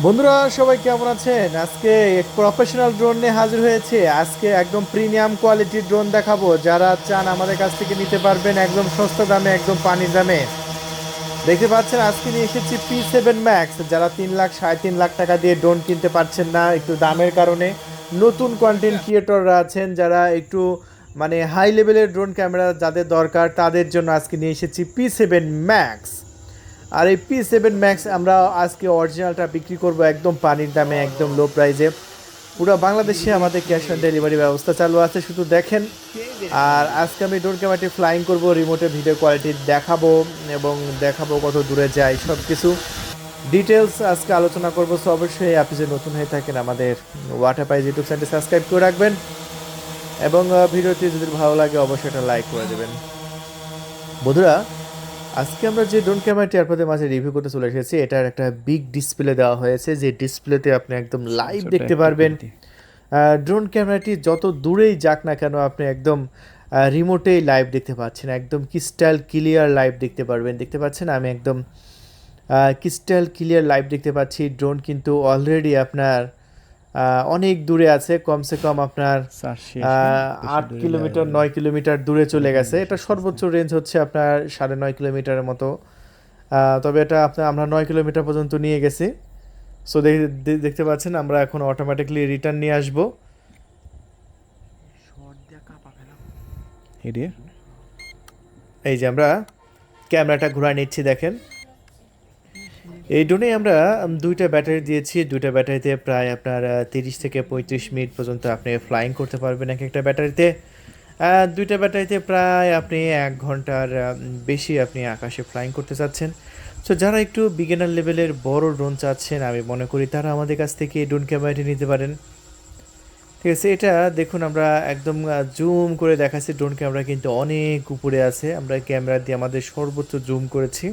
বন্ধুরা, সবাই কেমন আছেন? আজকে প্রফেশনাল ড্রোন নিয়ে হাজির হয়েছে। আজকে একদম প্রিমিয়াম কোয়ালিটির ড্রোন দেখাবো। যারা চান আমাদের কাছ থেকে নিতে পারবেন একদম সস্তা দামে, একদম পানির দামে। দেখতে পাচ্ছেন, আজকে নিয়ে এসেছি পি সেভেন ম্যাক্স যারা তিন লাখ, সাড়ে তিন লাখ টাকা দিয়ে ড্রোন কিনতে পারছেন না, একটু দামের কারণে। নতুন কন্টেন্ট ক্রিয়েটররা আছেন যারা একটু মানে হাই লেভেলের ড্রোন ক্যামেরা যাদের দরকার, তাদের জন্য আজকে নিয়ে এসেছি পি সেভেন ম্যাক্স আর এই পি সেভেন ম্যাক্স আমরা আজকে অরিজিনালটা বিক্রি করব একদম পানির দামে, একদম লো প্রাইসে পুরো বাংলাদেশে আমাদের ক্যাশ অন ডেলিভারি ব্যবস্থা চালু আছে, শুধু দেখেন। আর আজকে আমি ড্রোন ক্যামেরাটি ফ্লাইং করব রিমোটে ভিডিও কোয়ালিটি দেখাবো এবং দেখাবো কত দূরে যায় সব কিছু ডিটেলস আজকে আলোচনা করব সো অবশ্যই আপনি যে নতুন হয়ে থাকেন আমাদের ওয়াটার পাইজ ইউটিউব চ্যানেলটি সাবস্ক্রাইব করে রাখবেন। এবং ভিডিওটি যদি ভালো লাগে, অবশ্যই এটা লাইক করে দেবেন। বন্ধুরা আজকে আমরা যে ড্রোন ক্যামেরাটি আপনাদের মাঝে রিভিউ করতে চলে এসেছি এটার একটা বিগ ডিসপ্লে দেওয়া হয়েছে যে ডিসপ্লেতে আপনি একদম লাইভ দেখতে পারবেন। ড্রোন ক্যামেরাটি যত দূরেই যাক না কেন আপনি একদম রিমোটেই লাইভ দেখতে পাচ্ছেন। একদম ক্রিস্টাল ক্লিয়ার লাইভ দেখতে পারবেন। দেখতে পাচ্ছেন আমি একদম ক্রিস্টাল ক্লিয়ার লাইভ দেখতে পাচ্ছি। ড্রোন কিন্তু অলরেডি আপনার অনেক দূরে আছে কমসে কম আপনার আহ, আট কিলোমিটার নয় কিলোমিটার দূরে চলে গেছে। এটা সর্বোচ্চ রেঞ্জ হচ্ছে আপনার সাড়ে নয় কিলোমিটারের মতো। তবে এটা আপনার আমরা নয় কিলোমিটার পর্যন্ত নিয়ে গেছি। সো দেখতে পাচ্ছেন আমরা এখন অটোমেটিকলি রিটার্ন নিয়ে আসব। এই যে আমরা ক্যামেরাটা ঘুরায় নিচ্ছি দেখেন। এই ড্রোনে আমরা দুইটা ব্যাটারি দিয়েছি। দুইটা ব্যাটারিতে প্রায় আপনার তিরিশ থেকে পঁয়ত্রিশ মিনিট পর্যন্ত আপনি ফ্লাইং করতে পারবেন এক একটা ব্যাটারিতে। দুইটা ব্যাটারিতে প্রায় আপনি এক ঘণ্টার বেশি আপনি আকাশে ফ্লাইং করতে চাচ্ছেন। সো যারা একটু বিগিনার লেভেলের বড় ড্রোন চাচ্ছেন, আমি মনে করি তারা আমাদের কাছ থেকে এই ড্রোন ক্যামেরাটি নিতে পারেন। ঠিক আছে, এটা দেখুন আমরা একদম জুম করে দেখাচ্ছি। ড্রোন ক্যামেরা কিন্তু অনেক উপরে আছে। আমরা ক্যামেরা দিয়ে আমাদের সর্বোচ্চ জুম করেছি,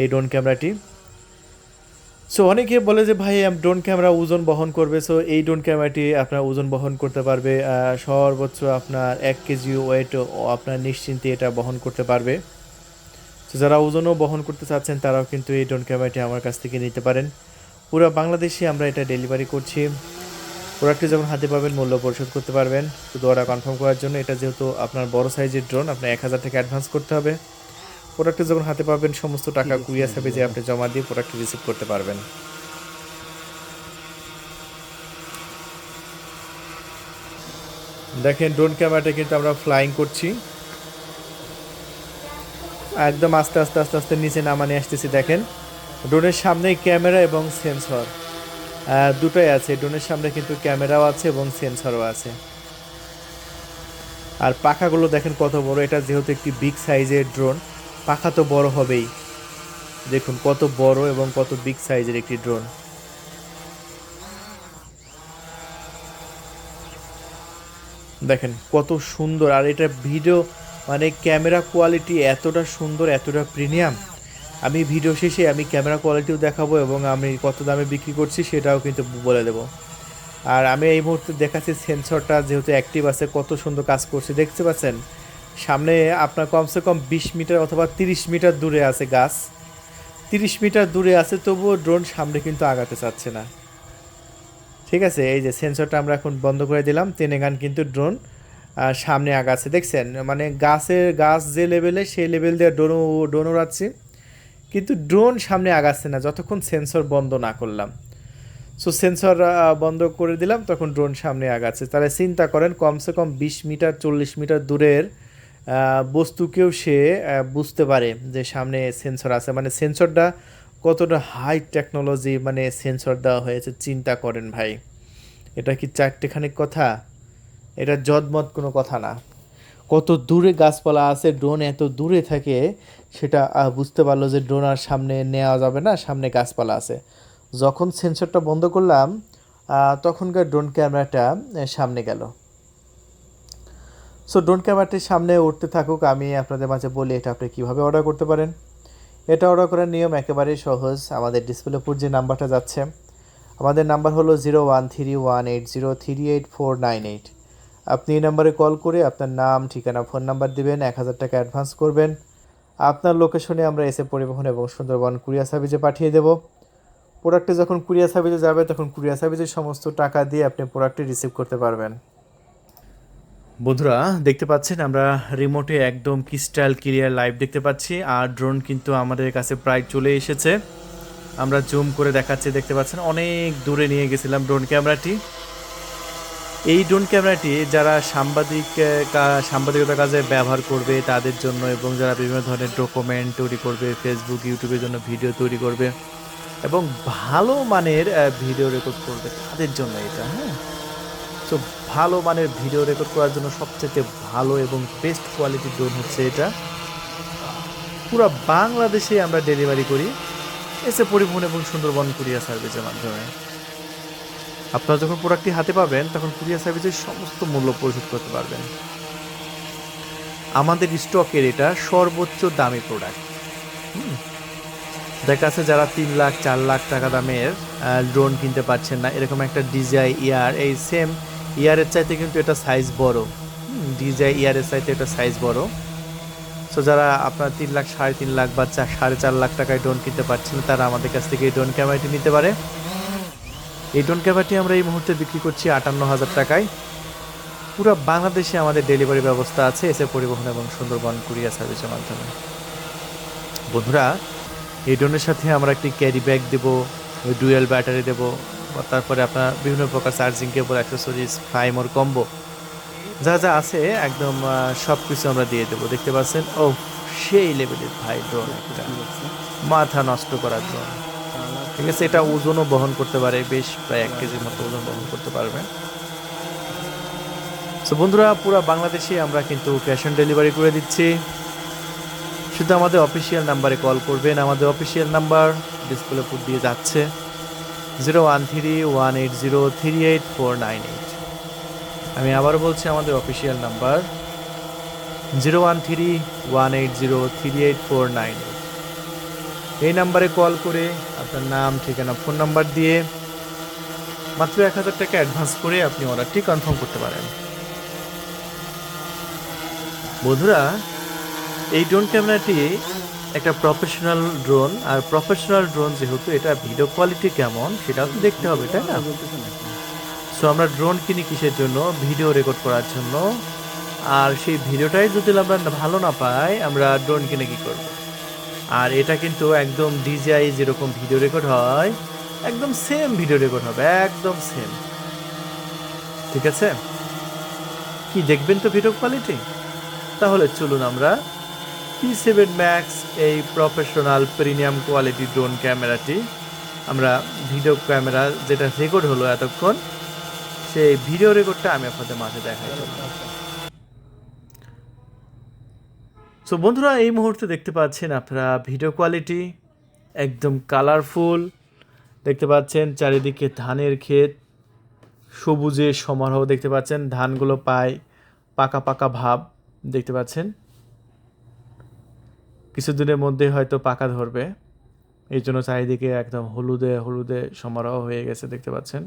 এই ড্রোন ক্যামেরাটি সো অনেকে বলে যে, ভাই ড্রোন ক্যামেরা ওজন বহন করবে। সো এই ড্রোন ক্যামেরাটি আপনার ওজন বহন করতে পারবে। সর্বোচ্চ আপনার এক কেজি ওয়েট আপনার নিশ্চিন্তে এটা বহন করতে পারবে। তো যারা ওজনও বহন করতে চাচ্ছেন, তারাও কিন্তু এই ড্রোন ক্যামেরাটি আমার কাছ থেকে নিতে পারেন। পুরো বাংলাদেশে আমরা এটা ডেলিভারি করছি। প্রোডাক্টটি যখন হাতে পাবেন, মূল্য পরিশোধ করতে পারবেন। শুধু অর্ডার কনফার্ম করার জন্য, এটা যেহেতু আপনার বড় সাইজের ড্রোন আপনার এক হাজার টাকা অ্যাডভান্স করতে হবে। প্রোডাক্টটি যখন হাতে পাবেন সমস্ত টাকা কুরিয়ার সার্ভিসে আপনি জমা দিয়ে প্রোডাক্টটি রিসিভ করতে পারবেন। দেখেন ড্রোন ক্যামেরাটা কিন্তু আমরা ফ্লাইং করছি। একদম আস্তে আস্তে আস্তে আস্তে নিচে নামানে আসতেছি দেখেন। ড্রোনের সামনেই ক্যামেরা এবং সেন্সর দুটোই আছে। ড্রোনের সামনে কিন্তু ক্যামেরাও আছে এবং সেন্সরও আছে। আর পাখাগুলো দেখেন কত বড়। এটা যেহেতু একটি বিগ সাইজের ড্রোন পাখা তো বড় হবেই। দেখুন, কত বড় এবং কত বিগ সাইজের একটি ড্রোন দেখেন, কত সুন্দর। আর এটা ভিডিও মানে ক্যামেরা কোয়ালিটি এতটা সুন্দর, এতটা প্রিমিয়াম আমি ভিডিও শেষে আমি ক্যামেরা কোয়ালিটিও দেখাবো এবং আমি কত দামে বিক্রি করছি সেটাও কিন্তু বলে দেবো। আর আমি এই মুহূর্তে দেখাচ্ছি সেন্সরটা যেহেতু অ্যাক্টিভ আছে, কত সুন্দর কাজ করছে। দেখতে পাচ্ছেন? সামনে আপনার কমসে কম বিশ মিটার অথবা তিরিশ মিটার দূরে আছে গাছ। তিরিশ মিটার দূরে আছে, তবুও ড্রোন সামনে কিন্তু আগাতে চাচ্ছে না। ঠিক আছে, এই যে সেন্সরটা আমরা এখন বন্ধ করে দিলাম তেনে গান কিন্তু ড্রোন সামনে আগাচ্ছে। দেখছেন মানে গাছের গাছ যে লেভেলে সেই লেভেল দিয়ে ড্রোন ড্রোন উড়াচ্ছি কিন্তু ড্রোন সামনে আগাচ্ছে না, যতক্ষণ সেন্সর বন্ধ না করলাম। সো সেন্সর বন্ধ করে দিলাম, তখন ড্রোন সামনে আগাচ্ছে। তাহলে চিন্তা করেন, কমসে কম বিশ মিটার, চল্লিশ মিটার দূরের বস্তুকেও সে বুঝতে পারে যে সামনে সেন্সর আছে। মানে সেন্সরটা কতটা হাই টেকনোলজি মানে সেন্সর দেওয়া হয়েছে, চিন্তা করেন ভাই। এটা কি চারটেখানিক কথা? এটা জদমত কোনো কথা না। কত দূরে গাছপালা আছে ড্রোন এত দূরে থাকে, সেটা বুঝতে পারল যে ড্রোন আর সামনে নেওয়া যাবে না, সামনে গাছপালা আছে। যখন সেন্সরটা বন্ধ করলাম তখনকার ড্রোন ক্যামেরাটা সামনে গেল। সো ড্রোন ক্যামেরাটির সামনে উঠতে থাকুক, আমি আপনাদের মাঝে বলি এটা আপনি কীভাবে অর্ডার করতে পারেন। এটা অর্ডার করার নিয়ম একেবারেই সহজ। আমাদের ডিসপ্লে উপর যে নাম্বারটা যাচ্ছে, আমাদের নাম্বার হলো zero one three one eight zero three eight four nine eight আপনি এই নাম্বারে কল করে আপনার নাম, ঠিকানা ফোন নাম্বার দিবেন, এক হাজার টাকা অ্যাডভান্স করবেন। আপনার লোকেশনে আমরা এসে পরিবহন এবং সুন্দরবন কুরিয়ার সার্ভিসে পাঠিয়ে দেব। প্রোডাক্টে যখন কুরিয়ার সার্ভিসে যাবে, তখন কুরিয়ার সার্ভিসের সমস্ত টাকা দিয়ে আপনি প্রোডাক্টটি রিসিভ করতে পারবেন। বন্ধুরা দেখতে পাচ্ছেন আমরা রিমোটে একদম ক্রিস্টাল ক্লিয়ার লাইভ দেখতে পাচ্ছি আর ড্রোন কিন্তু আমাদের কাছে প্রায় চলে এসেছে। আমরা জুম করে দেখাচ্ছি দেখতে পাচ্ছেন অনেক দূরে নিয়ে গেছিলাম ড্রোন ক্যামেরাটি এই ড্রোন ক্যামেরাটি যারা সাংবাদিক আহ, কা- সাংবাদিকতা কাজে ব্যবহার করবে তাদের জন্য এবং যারা বিভিন্ন ধরনের ডকুমেন্ট তৈরি করবে ফেসবুক ইউটিউবের জন্য ভিডিও তৈরি করবে এবং ভালো মানের ভিডিও রেকর্ড করবে তাদের জন্য এটা হ্যাঁ। তো ভালো মানের ভিডিও রেকর্ড করার জন্য সবচেয়ে ভালো এবং বেস্ট কোয়ালিটির ড্রোন হচ্ছে এটা। পুরো বাংলাদেশে আমরা ডেলিভারি করি। এসে পরিবহন এবং সুন্দরবন কুরিয়ার সার্ভিসের মাধ্যমে। আপনারা যখন প্রোডাক্টটি হাতে পাবেন, তখন কুরিয়ার সার্ভিসের সমস্ত মূল্য পরিশোধ করতে পারবেন। আমাদের স্টকের এটা সর্বোচ্চ দামি প্রোডাক্ট দেখা যাচ্ছে যারা তিন লাখ, চার লাখ টাকা দামের ড্রোন কিনতে পারছেন না, এরকম একটা ডিজাই ইয়ার এই সেম ইয়ারের চাইতে কিন্তু এটা সাইজ বড়। ডিজাই ইয়ারের চাইতে এটা সাইজ বড়। সো যারা আপনার তিন লাখ, সাড়ে তিন লাখ বা চার সাড়ে চার লাখ টাকায় ড্রোন কিনতে পারছেন, তারা আমাদের কাছ থেকে এই ড্রোন ক্যামেরাটি নিতে পারে। এই ড্রোন ক্যামেরাটি আমরা এই মুহূর্তে বিক্রি করছি আটান্ন হাজার টাকায়। পুরো বাংলাদেশে আমাদের ডেলিভারি ব্যবস্থা আছে, এসে পরিবহন এবং সুন্দরবন কুরিয়ার সার্ভিসের মাধ্যমে। বন্ধুরা, এই ড্রোনের সাথে আমরা একটি ক্যারি ব্যাগ দেবো ডুয়েল ব্যাটারি দেবো তারপরে আপনার বিভিন্ন প্রকার charging cable accessories fly more combo যা যা আছে একদম সব কিছু আমরা দিয়ে দেবো। দেখতে পাচ্ছেন? ও সেই লেভেলের ভাই ড্রোন একটা। মাথা নষ্ট করার ড্রোন ঠিক আছে এটা ওজনও বহন করতে পারে বেশ প্রায় এক কেজির মতো ওজন বহন করতে পারবে। তো বন্ধুরা পুরো বাংলাদেশে আমরা কিন্তু ক্যাশ অন ডেলিভারি করে দিচ্ছি। শুধু আমাদের অফিসিয়াল নাম্বারে কল করবেন আমাদের অফিসিয়াল নাম্বার ডিসপ্লে দিয়ে যাচ্ছে। Zero one three one eight zero three eight four nine eight. আমি আবার বলছি আমাদের official number zero one three one eight zero three eight four nine eight. এই নাম্বারে কল করে আপনার নাম, ঠিকানা ফোন নাম্বার দিয়ে মাত্র এক হাজার টাকা অ্যাডভান্স করে আপনি অর্ডারটি কনফার্ম করতে পারেন। বন্ধুরা, এই ড্রোন ক্যামেরাটি একটা প্রফেশনাল ড্রোন আর প্রফেশনাল ড্রোন যেহেতু এটা ভিডিও কোয়ালিটি কেমন, সেটাও তো দেখতে হবে, তাই না? সো আমরা ড্রোন কিনি কিসের জন্য? ভিডিও রেকর্ড করার জন্য। আর সেই ভিডিওটাই যদি আমরা ভালো না পাই, আমরা ড্রোন কিনে কি করব? আর এটা কিন্তু একদম ডিজিআই যেরকম ভিডিও রেকর্ড হয়, একদম সেম ভিডিও রেকর্ড হবে, একদম সেম ঠিক আছে? কি দেখবেন তো ভিডিও কোয়ালিটি তাহলে চলুন আমরা পি সেভেন ম্যাক্স এই প্রফেশনাল প্রিমিয়াম কোয়ালিটি ড্রোন ক্যামেরাটি আমরা ভিডিও ক্যামেরা যেটা রেকর্ড হলো এতক্ষণ, সেই ভিডিও রেকর্ডটা আমি আপনাদের মাঝে দেখাই। সো বন্ধুরা, এই মুহূর্তে দেখতে পাচ্ছেন আপনারা ভিডিও কোয়ালিটি একদম কালারফুল দেখতে পাচ্ছেন চারিদিকে ধানের ক্ষেত সবুজে সমারোহ দেখতে পাচ্ছেন, ধানগুলো পায় পাকা পাকা ভাব দেখতে পাচ্ছেন। কিছুদিনের মধ্যে হয়তো পাকা ধরবে। এই জন্য চারিদিকে একদম হলুদে হলুদে সমারোহ হয়ে গেছে দেখতে পাচ্ছেন।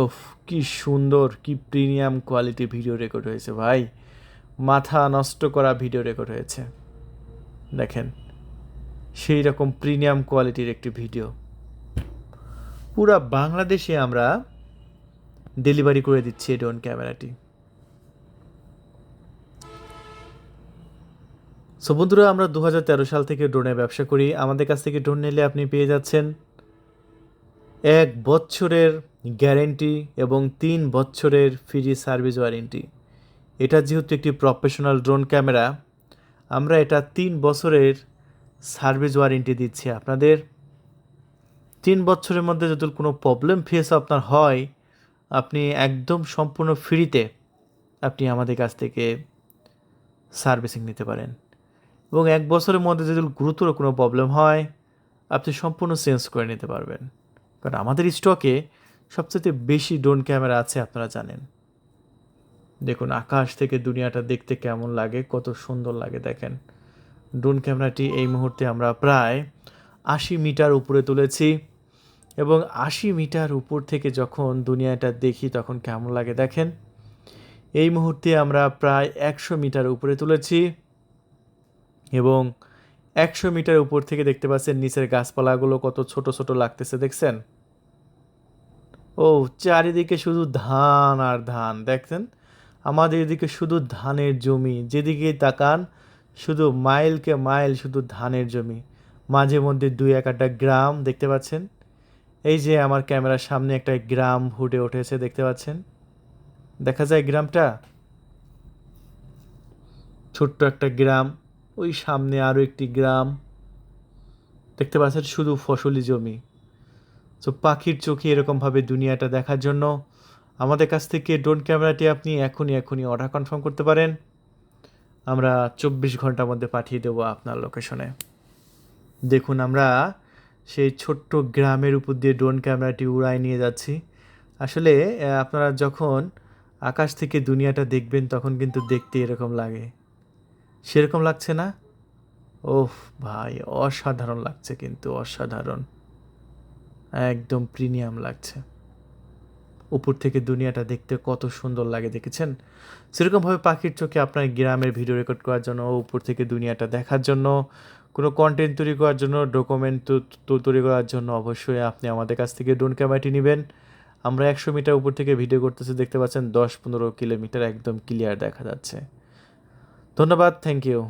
ওফ কি সুন্দর, কি প্রিমিয়াম কোয়ালিটি ভিডিও রেকর্ড হয়েছে ভাই। মাথা নষ্ট করা ভিডিও রেকর্ড হয়েছে। দেখেন, সেই রকম প্রিমিয়াম কোয়ালিটির একটি ভিডিও। পুরা বাংলাদেশে আমরা ডেলিভারি করে দিচ্ছি এই ড্রোন ক্যামেরাটি। সো বন্ধুরা, আমরা দু হাজার তেরো সাল থেকে ড্রোনের ব্যবসা করি। আমাদের কাছ থেকে ড্রোন নিলে আপনি পেয়ে যাচ্ছেন এক বছরের গ্যারেন্টি এবং তিন বছরের ফ্রি সার্ভিস ওয়ারেন্টি। এটা যেহেতু একটি প্রফেশনাল ড্রোন ক্যামেরা, আমরা এটা তিন বছরের সার্ভিস ওয়ারেন্টি দিচ্ছি আপনাদের। তিন বছরের মধ্যে যদি কোনো প্রবলেম ফেস আপনার হয়, আপনি একদম সম্পূর্ণ ফ্রিতে আপনি আমাদের কাছ থেকে সার্ভিসিং নিতে পারেন। এবং এক বছরের মধ্যে যদি গুরুতর কোনো প্রবলেম হয়, আপনি সম্পূর্ণ চেঞ্জ করে নিতে পারবেন। কারণ আমাদের স্টকে সবচেয়ে বেশি ড্রোন ক্যামেরা আছে, আপনারা জানেন। দেখুন, আকাশ থেকে দুনিয়াটা দেখতে কেমন লাগে, কত সুন্দর লাগে, দেখেন। ড্রোন ক্যামেরাটি এই মুহূর্তে আমরা প্রায় আশি মিটার উপরে তুলেছি এবং আশি মিটার উপর থেকে যখন দুনিয়াটা দেখি তখন কেমন লাগে, দেখেন। এই মুহূর্তে আমরা প্রায় একশো মিটার উপরে তুলেছি। এবং একশো মিটার উপর থেকে দেখতে পাচ্ছেন নিচের গাছপালাগুলো কত ছোট ছোট লাগতেছে, দেখছেন? ও, চারিদিকে শুধু ধান আর ধান, দেখছেন? আমাদের এদিকে শুধু ধানের জমি যেদিকে তাকান, শুধু মাইলকে মাইল শুধু ধানের জমি। মাঝে মধ্যে দুই এক একটা গ্রাম দেখতে পাচ্ছেন? এই যে আমার ক্যামেরার সামনে একটা গ্রাম ফুটে উঠেছে, দেখতে পাচ্ছেন? দেখা যায় গ্রামটা? ছোট্ট একটা গ্রাম। ওই সামনে আরও একটি গ্রাম। দেখতে পাচ্ছেন, শুধু ফসলি জমি। তো পাখির চোখে এরকমভাবে দুনিয়াটা দেখার জন্য আমাদের কাছ থেকে ড্রোন ক্যামেরাটি আপনি এখনই এখনই অর্ডার কনফার্ম করতে পারেন। আমরা চব্বিশ ঘণ্টার মধ্যে পাঠিয়ে দেবো আপনার লোকেশনে দেখুন, আমরা সেই ছোট্ট গ্রামের উপর দিয়ে ড্রোন ক্যামেরাটি উড়ায় নিয়ে যাচ্ছি। আসলে আপনারা যখন আকাশ থেকে দুনিয়াটা দেখবেন, তখন কিন্তু দেখতে এরকম লাগে। সেরকম লাগছে না? ওহ ভাই, অসাধারণ লাগছে কিন্তু, অসাধারণ। একদম প্রিমিয়াম লাগছে। উপর থেকে দুনিয়াটা দেখতে কত সুন্দর লাগে, দেখেছেন? সেরকমভাবে পাখির চোখে আপনার গ্রামের ভিডিও রেকর্ড করার জন্য, উপর থেকে দুনিয়াটা দেখার জন্য, কোনো কন্টেন্ট তৈরি করার জন্য ডকুমেন্ট তৈরি করার জন্য অবশ্যই আপনি আমাদের কাছ থেকে ড্রোন ক্যামেরাটি নেবেন। আমরা একশো মিটার উপর থেকে ভিডিও করতেছি, দেখতে পাচ্ছেন দশ পনেরো কিলোমিটার একদম ক্লিয়ার দেখা যাচ্ছে। ধন্যবাদ থ্যাংক ইউ